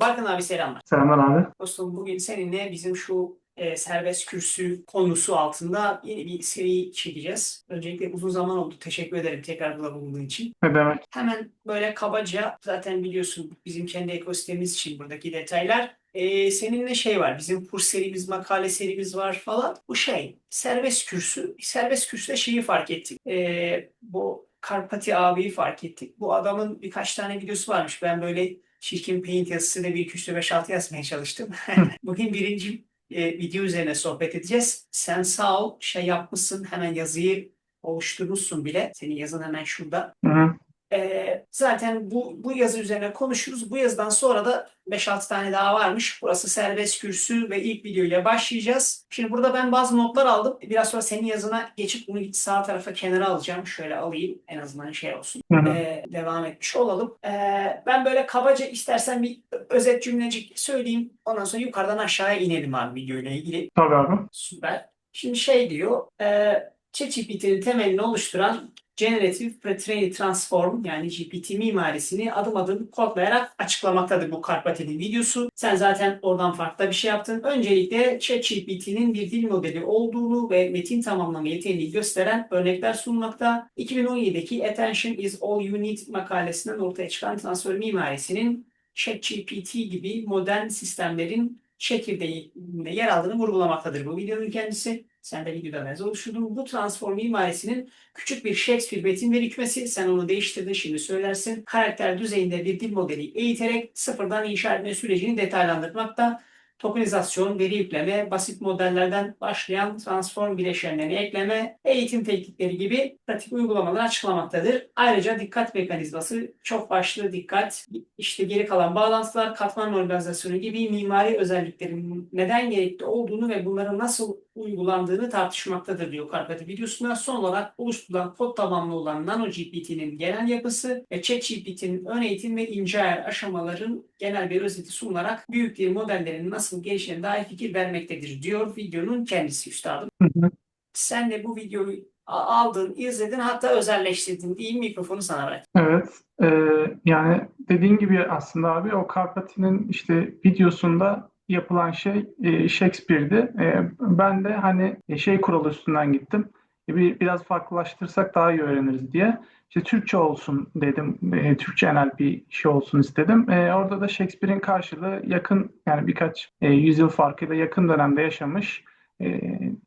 Barkın abi selamlar. Selamlar abi. Dostum bugün seninle bizim şu e, serbest kürsü konusu altında yeni bir seri çekeceğiz. Öncelikle uzun zaman oldu. Teşekkür ederim tekrar burada bulunduğun için. Ne demek? Hemen böyle kabaca zaten biliyorsun bizim kendi ekosistemimiz için buradaki detaylar. E, seninle şey var. Bizim kurs serimiz, makale serimiz var falan. Bu şey serbest kürsü. Serbest kürsüde şeyi fark ettik. E, bu Karpati abiyi fark ettik. Bu adamın birkaç tane videosu varmış. Ben böyle çirkin paint yazısıyla bir 2 3 5 6 yazmaya çalıştım. Bugün birinci e, video üzerine sohbet edeceğiz. Sen sağ ol şey yapmışsın hemen yazıyı oluşturmuşsun bile. Senin yazın hemen şurada. Hı hı. Ee, zaten bu, bu yazı üzerine konuşuruz. Bu yazıdan sonra da 5-6 tane daha varmış. Burası serbest kürsü ve ilk videoyla başlayacağız. Şimdi burada ben bazı notlar aldım. Biraz sonra senin yazına geçip bunu sağ tarafa kenara alacağım. Şöyle alayım en azından şey olsun. Hı hı. Ee, devam etmiş olalım. Ee, ben böyle kabaca istersen bir özet cümlecik söyleyeyim. Ondan sonra yukarıdan aşağıya inelim abi videoyla ilgili. Tabii abi. Süper. Şimdi şey diyor, e, ChatGPT'nin temelini oluşturan Generative Pre-trained Transform yani GPT mimarisini adım adım kodlayarak açıklamaktadır bu Karpati'nin videosu. Sen zaten oradan farklı bir şey yaptın. Öncelikle ChatGPT'nin bir dil modeli olduğunu ve metin tamamlama yeteneğini gösteren örnekler sunmakta. 2017'deki Attention is All You Need makalesinden ortaya çıkan transfer mimarisinin ChatGPT gibi modern sistemlerin çekirdeğinde yer aldığını vurgulamaktadır bu videonun kendisi. Sen de videoda benzer oluşturdun. Bu transform mimarisinin küçük bir Shakespeare metin birikmesi. Sen onu değiştirdin şimdi söylersin. Karakter düzeyinde bir dil modeli eğiterek sıfırdan inşa etme sürecini detaylandırmakta. Tokenizasyon, veri yükleme, basit modellerden başlayan transform bileşenlerini ekleme, eğitim teknikleri gibi pratik uygulamalar açıklamaktadır. Ayrıca dikkat mekanizması, çok başlı dikkat, işte geri kalan bağlantılar, katman organizasyonu gibi mimari özelliklerin neden gerekli olduğunu ve bunların nasıl uygulandığını tartışmaktadır diyor Karpati videosunda. Son olarak oluşturulan kod tabanlı olan NanoGPT'nin genel yapısı ve ChatGPT'nin ön eğitim ve ince ayar aşamaların genel bir özeti sunularak büyük dil modellerinin nasıl gelişine dair fikir vermektedir diyor videonun kendisi üstadım. Hı hı. Sen de bu videoyu aldın, izledin hatta özelleştirdin diyeyim mikrofonu sana bırak. Evet. Ee, yani dediğin gibi aslında abi o Karpati'nin işte videosunda yapılan şey e, Shakespeare'di. E, ben de hani e, şey kuralı üstünden gittim. Bir, biraz farklılaştırsak daha iyi öğreniriz diye. İşte Türkçe olsun dedim. E, Türkçe NLP bir şey olsun istedim. E, orada da Shakespeare'in karşılığı yakın yani birkaç e, yüzyıl farkıyla yakın dönemde yaşamış e,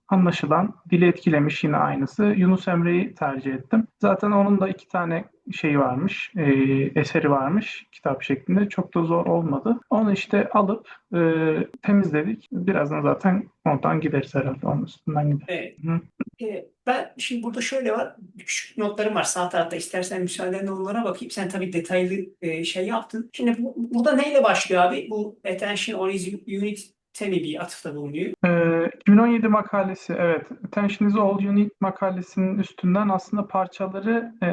anlaşılan, dili etkilemiş yine aynısı. Yunus Emre'yi tercih ettim. Zaten onun da iki tane şeyi varmış, e, eseri varmış kitap şeklinde. Çok da zor olmadı. Onu işte alıp e, temizledik. Birazdan zaten oradan gideriz herhalde. Onun üstünden gideriz. Evet. Hı. Ee, ben şimdi burada şöyle var. Küçük notlarım var sağ tarafta. İstersen müsaadenle onlara bakayım. Sen tabii detaylı e, şey yaptın. Şimdi bu, burada neyle başlıyor abi? Bu Attention on is Unit mi bir atıfta bulunuyor? Ee, 2017 makalesi, evet. Attention is all you need makalesinin üstünden aslında parçaları e,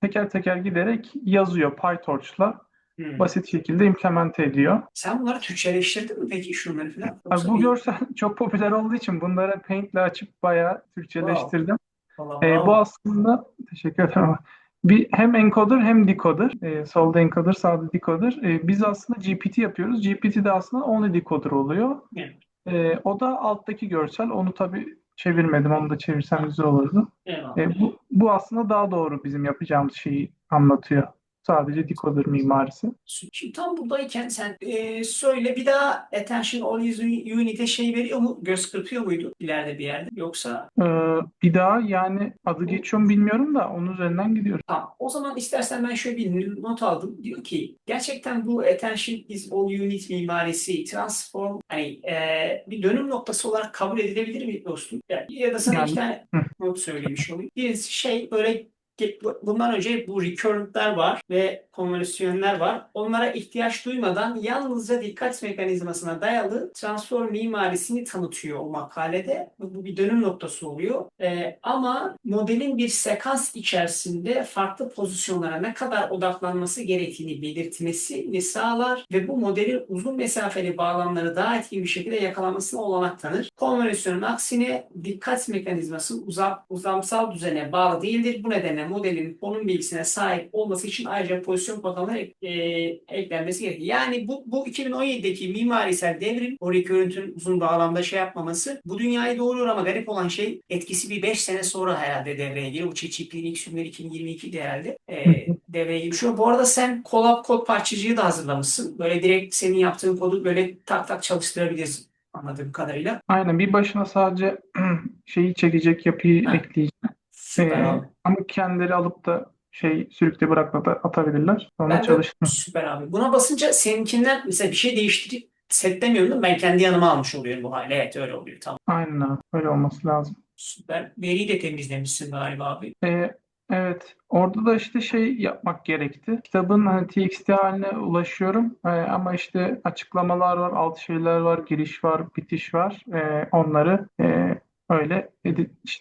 teker teker giderek yazıyor PyTorch'la. Hmm. Basit şekilde implemente ediyor. Sen bunları Türkçeleştirdin mi peki şunları falan? Abi bu bir- görsel çok popüler olduğu için bunları Paint'le açıp bayağı Türkçeleştirdim. Vallahi Ee, bravo. bu aslında teşekkür ederim bir hem encoder hem decoder. Ee, solda encoder, sağda decoder. Ee, biz aslında GPT yapıyoruz. GPT de aslında only decoder oluyor. Evet. Ee, o da alttaki görsel. Onu tabii çevirmedim. Onu da çevirsem güzel olurdu. Ee, bu, bu aslında daha doğru bizim yapacağımız şeyi anlatıyor. Sadece decoder mimarisi. Şimdi tam buradayken sen e, söyle bir daha Attention on is Unit'e şey veriyor mu? Göz kırpıyor muydu ileride bir yerde? Yoksa Ee, bir daha yani adı geçiyor mu bilmiyorum da onun üzerinden gidiyoruz. Tamam. O zaman istersen ben şöyle bir not aldım. Diyor ki gerçekten bu attention is all need mimarisi transform hani e, bir dönüm noktası olarak kabul edilebilir mi dostum? Yani, ya da sana Yani- iki tane not söylemiş olayım. Birisi şey böyle bundan önce bu recurrent'lar var ve konvansiyonlar var. Onlara ihtiyaç duymadan yalnızca dikkat mekanizmasına dayalı transform mimarisini tanıtıyor o makalede. Bu bir dönüm noktası oluyor. Ee, ama modelin bir sekans içerisinde farklı pozisyonlara ne kadar odaklanması gerektiğini belirtmesini sağlar ve bu modelin uzun mesafeli bağlamları daha etkili bir şekilde yakalanmasına olanak tanır. Konvansiyonun aksine dikkat mekanizması uzak, uzamsal düzene bağlı değildir. Bu nedenle modelin onun bilgisine sahip olması için ayrıca pozisyon kodları ek- e, eklenmesi gerekiyor. Yani bu, bu 2017'deki mimarisel devrim, o recurrent'ın uzun bağlamda şey yapmaması bu dünyayı doğuruyor ama garip olan şey etkisi bir 5 sene sonra herhalde devreye giriyor. Bu ChatGPT'nin ilk sürümleri 2022'de herhalde e, devreye girmiş. Bu arada sen Colab kod parçacığı da hazırlamışsın. Böyle direkt senin yaptığın kodu böyle tak tak çalıştırabilirsin anladığım kadarıyla. Aynen bir başına sadece şeyi çekecek yapıyı ekleyecek. Süper Ee, abi. ama kendileri alıp da şey sürükle bırakma da atabilirler. Onu Ben çalıştım. Süper abi. Buna basınca seninkinden mesela bir şey değiştirip setlemiyorum da ben kendi yanıma almış oluyorum bu hale. Evet öyle oluyor. Tamam. Aynen abi. Öyle olması lazım. Süper. Veriyi de temizlemişsin galiba abi. Ee, evet. Orada da işte şey yapmak gerekti. Kitabın hani TXT haline ulaşıyorum. Ee, ama işte açıklamalar var, alt şeyler var, giriş var, bitiş var. Ee, onları e, öyle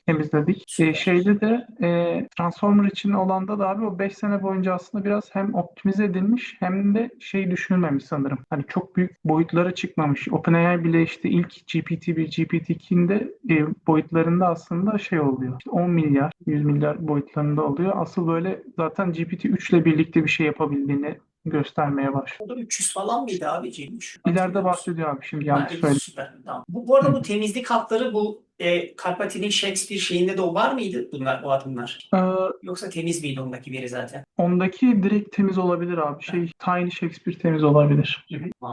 temizledik. Ee, şeyde de e, Transformer için olanda da abi o 5 sene boyunca aslında biraz hem optimize edilmiş hem de şey düşünülmemiş sanırım. Hani çok büyük boyutlara çıkmamış. OpenAI bile işte ilk GPT-1, GPT-2'inde e, boyutlarında aslında şey oluyor. İşte 10 milyar, 100 milyar boyutlarında oluyor. Asıl böyle zaten GPT-3 ile birlikte bir şey yapabildiğini göstermeye başlıyor. O da 300 falan mıydı abiciymiş? İleride bahsediyor abi şimdi yanlış söyledim. Süper. Tamam. Bu, bu arada bu temizlik hatları bu e, Karpati'nin Shakespeare şeyinde de o var mıydı bunlar, o adımlar? Ee, Yoksa temiz miydi ondaki veri zaten? ondaki direkt temiz olabilir abi. Şey Tiny Shakespeare temiz olabilir. Hı.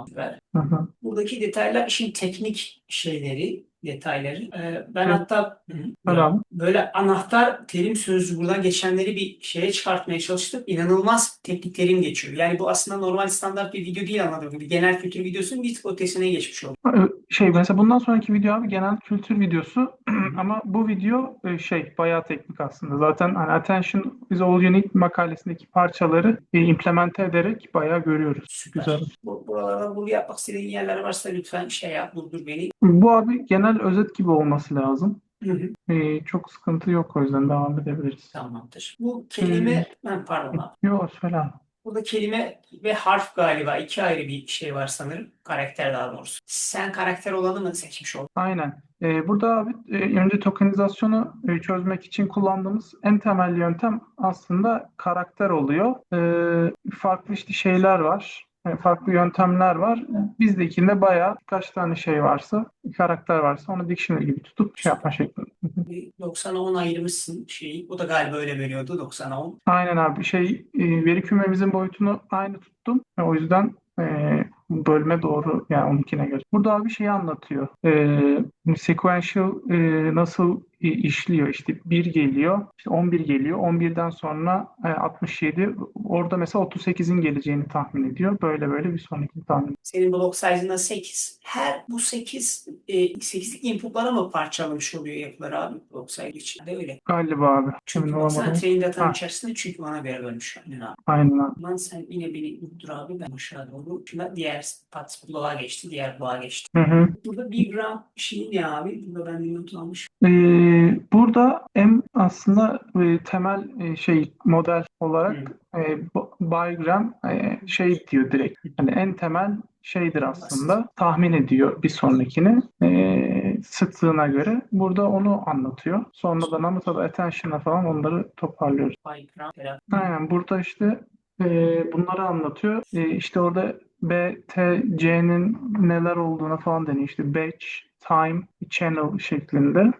Hı hı. Buradaki detaylar işin teknik şeyleri, detayları. Ee, ben hatta abi. böyle anahtar terim sözcüğü buradan geçenleri bir şeye çıkartmaya çalıştım. İnanılmaz teknik terim geçiyor. Yani bu aslında normal standart bir video değil anladığım gibi. Genel kültür videosunun bir tık ötesine geçmiş oldu. Ee, Şey mesela bundan sonraki video abi genel kültür videosu ama bu video e, şey bayağı teknik aslında. Zaten hani Attention is all you need makalesindeki parçaları e, implemente ederek bayağı görüyoruz. Süper. Güzel. Bu, buralarda bunu yapmak istediğin yerler varsa lütfen şey yap, durdur beni. Bu abi genel özet gibi olması lazım. Hı hı. Ee, çok sıkıntı yok o yüzden devam edebiliriz. Tamamdır. Bu kelime, ben pardon abi. Yok söyle. Burada kelime ve harf galiba iki ayrı bir şey var sanırım. Karakter daha doğrusu. Sen karakter olanı mı seçmiş oldun? Aynen. Ee, burada abi e, önce tokenizasyonu e, çözmek için kullandığımız en temel yöntem aslında karakter oluyor. Ee, farklı işte şeyler var. E, Farklı yöntemler var. Bizdekinde bayağı birkaç tane şey varsa, karakter varsa onu dictionary gibi tutup şey yapma şeklinde. 90'a 10 ayırmışsın şeyi. O da galiba öyle veriyordu 90'a 10. Aynen abi şey e, veri kümemizin boyutunu aynı tuttum. E, O yüzden e, bölme doğru yani onunkine göre. Burada abi şeyi anlatıyor. E, sequential e, nasıl işliyor? İşte 1 geliyor, işte 11 geliyor. 11'den sonra e, 67. Orada mesela 38'in geleceğini tahmin ediyor. Böyle böyle bir sonraki tahmin. Senin block size'ında 8. Her bu 8 e, 8'lik inputlara mı parçalamış oluyor yapılar abi block size içinde öyle. Galiba abi. Çünkü baksana olamadım. train datanın içerisinde çünkü bana göre bölmüş. Aynen abi. Aynen abi. Lan sen yine beni durdur abi ben aşağı doğru. Şimdi diğer pat bloğa geçti, diğer bloğa geçti. Hı hı. Burada bir gram şey ne abi? Burada ben bir not almış. Ee, burada en aslında e, temel e, şey model olarak e, Bigram e, şey diyor direkt. Yani en temel şeydir aslında. Tahmin ediyor bir sonrakini e, sıklığına göre. Burada onu anlatıyor. Sonradan ama tabii attention'a falan onları toparlıyoruz. Aynen burada işte e, bunları anlatıyor. E, işte orada BTC'nin neler olduğuna falan deniyor. İşte batch, time, channel şeklinde.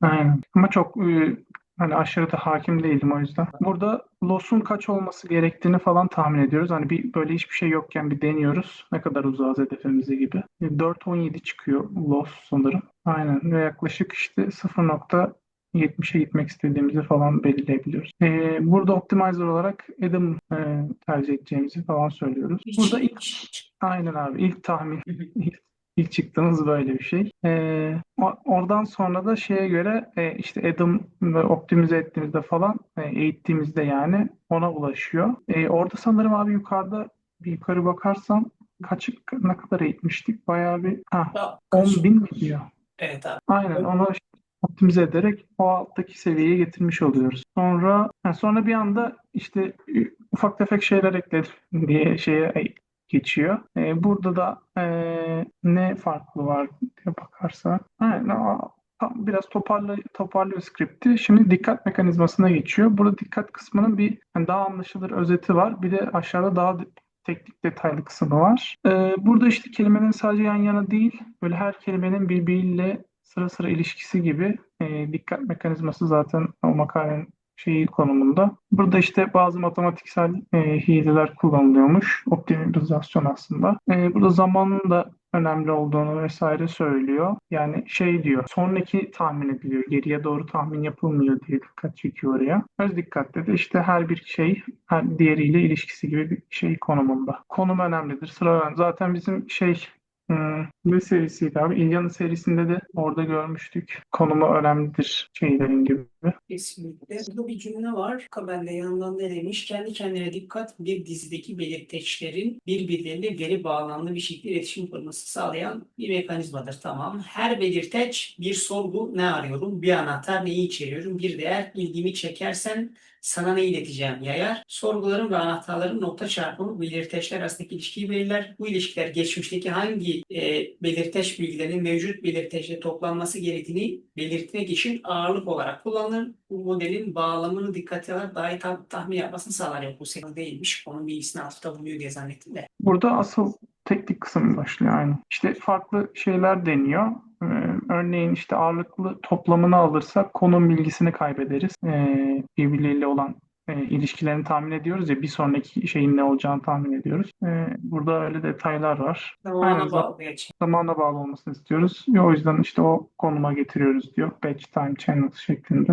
Aynen. Ama çok e, hani aşırı da hakim değilim o yüzden. Burada loss'un kaç olması gerektiğini falan tahmin ediyoruz. Hani bir böyle hiçbir şey yokken bir deniyoruz. Ne kadar uzağız hedefimize gibi. E, 4.17 çıkıyor loss sanırım. Aynen ve yaklaşık işte 0.70'e gitmek istediğimizi falan belirleyebiliyoruz. E, burada optimizer olarak Adam e, tercih edeceğimizi falan söylüyoruz. Hiç- Burada ilk hiç- aynen abi ilk tahmin ilk, ilk çıktığımız böyle bir şey. O- oradan sonra da şeye göre e, işte Adam ve optimize ettiğimizde falan e, eğittiğimizde yani ona ulaşıyor. E, orada sanırım abi yukarıda bir yukarı bakarsam kaç ne kadar eğitmiştik? Bayağı bir ha, Ya, 10 bin mi diyor? Evet abi. Aynen onu optimize ederek o alttaki seviyeye getirmiş oluyoruz. Sonra sonra bir anda işte e, ufak tefek şeyler ekledim diye şeye e, geçiyor. E, burada da e, ne farklı var diye bakarsak aynen, biraz toparla, toparlıyor skripti. Şimdi dikkat mekanizmasına geçiyor. Burada dikkat kısmının bir yani daha anlaşılır özeti var. Bir de aşağıda daha teknik detaylı kısmı var. Ee, burada işte kelimelerin sadece yan yana değil, böyle her kelimenin birbiriyle sıra sıra ilişkisi gibi e, dikkat mekanizması zaten o makalenin şeyi konumunda. Burada işte bazı matematiksel e, hileler kullanılıyormuş. Optimizasyon aslında. E, burada zamanın da önemli olduğunu vesaire söylüyor. Yani şey diyor, sonraki tahmin ediliyor, geriye doğru tahmin yapılmıyor diye dikkat çekiyor oraya. Öz dikkatle de işte her bir şey her diğeriyle ilişkisi gibi bir şey konumunda. Konum önemlidir, sıra önemli. Zaten bizim şey Hmm, ne serisiydi abi? İlyan'ın serisinde de orada görmüştük. Konumu önemlidir şeylerin gibi. Kesinlikle. Burada bir cümle var. De yanından ne demiş? Kendi kendine dikkat bir dizideki belirteçlerin birbirleriyle veri bağlamlı bir şekilde iletişim kurması sağlayan bir mekanizmadır. Tamam. Her belirteç bir sorgu ne arıyorum? Bir anahtar neyi içeriyorum? Bir değer ilgimi çekersen sana ne ileteceğim yayar. Sorguların ve anahtarların nokta çarpımı belirteçler arasındaki ilişkiyi belirler. Bu ilişkiler geçmişteki hangi e, belirteç bilgilerinin mevcut belirteçle toplanması gerektiğini belirtmek için ağırlık olarak kullanılır. Bu modelin bağlamını dikkate alarak daha iyi tam- tahmin yapmasını sağlar. Yok bu senin değilmiş. Onun bilgisini atıfta buluyor diye zannettim de. Burada asıl teknik kısım başlıyor aynı. İşte farklı şeyler deniyor. Ee, örneğin işte ağırlıklı toplamını alırsak konum bilgisini kaybederiz. Ee, birbirleriyle olan e, ilişkilerini tahmin ediyoruz ya bir sonraki şeyin ne olacağını tahmin ediyoruz. Ee, burada öyle detaylar var. Zamana za- bağlı için. zamana bağlı olmasını istiyoruz. Ve o yüzden işte o konuma getiriyoruz diyor. Batch time channels şeklinde.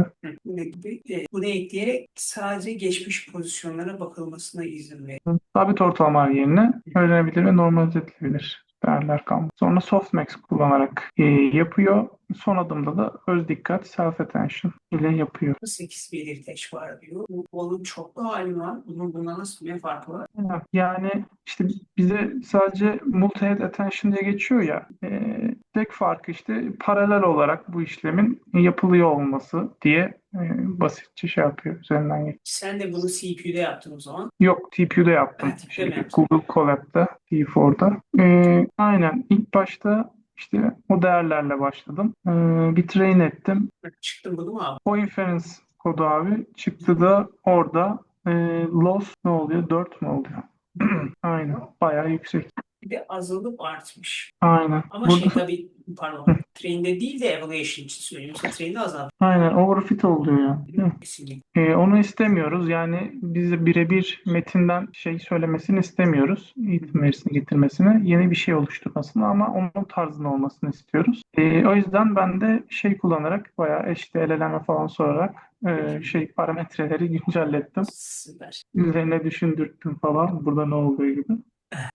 E, bunu ekleyerek sadece geçmiş pozisyonlara bakılmasına izin veriyor. Sabit ortalamalar yerine öğrenebilir ve normalize edilebilir değerler kalmış. Sonra softmax kullanarak e, yapıyor. Son adımda da öz dikkat, self attention ile yapıyor. 8 belirteç var diyor. Bu onun çoklu hali var. Bunun buna nasıl bir farkı var? Evet, Yani işte bize sadece multi-head attention diye geçiyor ya. e, tek farkı işte paralel olarak bu işlemin yapılıyor olması diye e, basitçe şey yapıyor. Üzerinden geçiyor. Sen de bunu CPU'da yaptın o zaman. Yok TPU'da yaptım. Ha, yaptın. Google Colab'da, T4'da. Ee, aynen ilk başta işte o değerlerle başladım. Ee, bir train ettim. Çıktı bunu mu abi? O inference kodu abi çıktı da orada e, loss ne oluyor? 4 mü oluyor? Aynen. Bayağı yüksek. Bir de azalıp artmış. Aynen. Ama Burada şey tabii pardon. Train'de değil de evaluation için söylüyorum. Mesela train'de azaldı. aynen overfit oluyor ya. Kesinlikle. Ee, onu istemiyoruz. Yani bize birebir metinden şey söylemesini istemiyoruz. Eğitim verisini getirmesini. Yeni bir şey oluşturmasını ama onun tarzında olmasını istiyoruz. Ee, o yüzden ben de şey kullanarak bayağı işte LLM falan sorarak e, şey parametreleri güncellettim. Süper. Üzerine düşündürttüm falan. Burada ne olduğu gibi.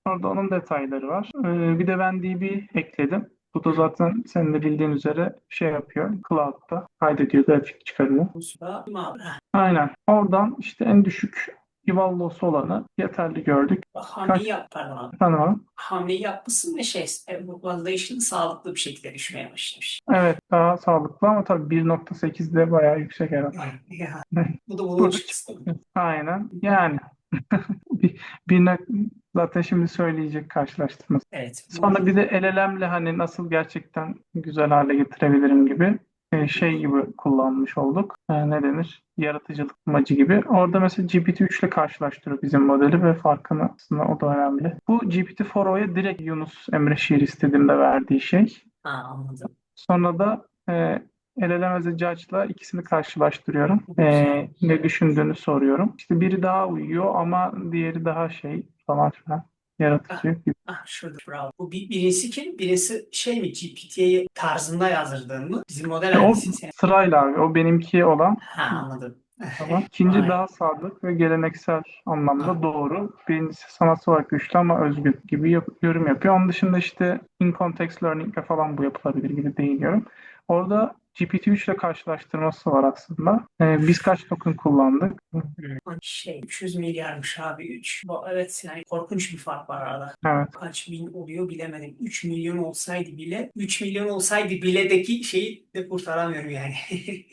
Orada onun detayları var. Ee, bir de ben DB ekledim. Bu da zaten senin de bildiğin üzere şey yapıyor. Cloud'da kaydediyor, grafik çıkarıyor. Aynen. Oradan işte en düşük eval loss olanı yeterli gördük. hamleyi yap pardon. Efendim abi? Hamleyi yapmışsın ve şey evaluation sağlıklı bir şekilde düşmeye başlamış. Evet daha sağlıklı ama tabii 1.8 de bayağı yüksek herhalde. Bu da çıktısı. Aynen. Yani bir, bir ne- zaten şimdi söyleyecek karşılaştırması. Evet. Sonra bir de LLM'le hani nasıl gerçekten güzel hale getirebilirim gibi e, şey gibi kullanmış olduk. E, ne denir? Yaratıcılık amacı gibi. Orada mesela GPT-3 ile karşılaştırıyor bizim modeli ve farkını aslında o da önemli. Bu GPT-4o'ya direkt Yunus Emre şiir istediğimde verdiği şey. Ha, anladım. Sonra da e, LLM as a Judge'la ikisini karşılaştırıyorum. E, ne düşündüğünü soruyorum. İşte biri daha uyuyor ama diğeri daha şey falan filan yaratıcı gibi. Ah şurada bravo. Bu bir, birisi kim? Birisi şey mi GPT'ye tarzında yazdırdığın mı? Bizim model E, o sırayla abi. O benimki olan Ha anladım. Tamam. İkinci Vay. daha sadık ve geleneksel anlamda doğru. Birincisi sanatsal olarak güçlü ama özgün gibi yap- yorum yapıyor. Onun dışında işte in context learning ile falan bu yapılabilir gibi değiniyorum. Orada GPT-3 ile karşılaştırması var aslında. Ee, biz kaç token kullandık? Şey 300 milyarmış abi 3. Evet yani korkunç bir fark var arada. Evet. Kaç bin oluyor bilemedim. 3 milyon olsaydı bile 3 milyon olsaydı biledeki şeyi de kurtaramıyorum yani.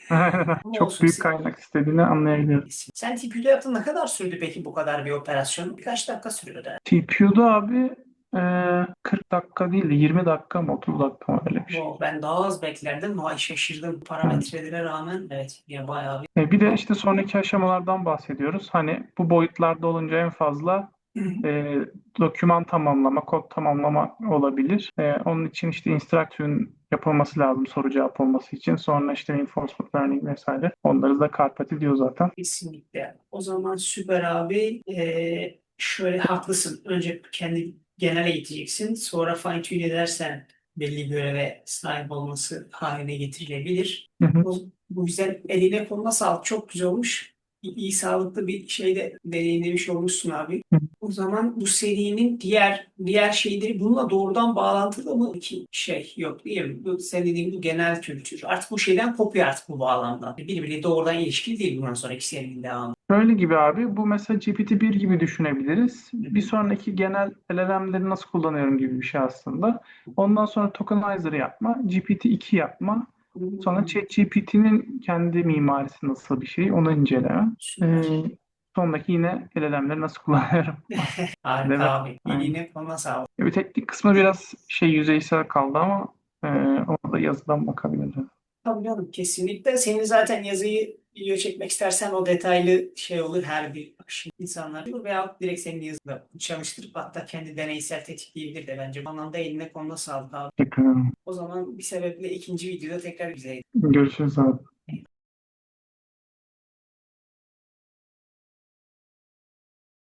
Çok olsun, büyük kaynak istediğini anlayabiliyorum. Sen TPU'da yaptın ne kadar sürdü peki bu kadar bir operasyon? Birkaç dakika sürüyor da. TPU'da abi Ee, 40 dakika değil de 20 dakika mı 30 dakika mı öyle bir şey. Wow, ben daha az beklerdim. Vay şaşırdım. Parametrelere rağmen evet ya bayağı bir. E, bir de işte sonraki aşamalardan bahsediyoruz. Hani bu boyutlarda olunca en fazla e, doküman tamamlama, kod tamamlama olabilir. E, onun için işte instruction yapılması lazım soru cevap olması için. Sonra işte reinforcement learning vesaire. Onları da Karpati diyor zaten. Kesinlikle. O zaman süper abi. Ee, şöyle haklısın. Önce kendi genel eğiteceksin. Sonra fine tune edersen belli göreve sahip olması haline getirilebilir. Hı hı. Bu, bu güzel eline koluna sağlık. Çok güzel olmuş. İyi, sağlıklı bir şeyde deneyimlemiş olmuşsun abi. Hı. O zaman bu serinin diğer diğer şeyleri bununla doğrudan bağlantılı mı ki şey yok değil mi? Bu sen dediğin bu genel kültür. Artık bu şeyden kopuyor artık bu bağlamda. Birbiriyle doğrudan ilişkili değil bundan sonraki serinin devamı. Böyle gibi abi. Bu mesela GPT-1 gibi düşünebiliriz. Bir sonraki genel LLM'leri nasıl kullanıyorum gibi bir şey aslında. Ondan sonra tokenizer yapma, GPT-2 yapma. Sonra ChatGPT'nin kendi mimarisi nasıl bir şey onu inceleme. Ee, sondaki yine LLM'leri nasıl kullanıyorum. Harika evet. abi. Aynen. Eline koluna sağlık. Bir teknik kısmı biraz şey yüzeysel kaldı ama e, ona da yazıdan bakabiliriz. Tabii canım kesinlikle. Senin zaten yazıyı video çekmek istersen o detaylı şey olur her bir şimdi insanlar olur veya direkt senin yazıda çalıştırıp hatta kendi deneysel tetikleyebilir de bence. Bu anlamda eline koluna sağlık abi. Teşekkür ederim. O zaman bir sebeple ikinci videoda tekrar güzel Görüşürüz abi.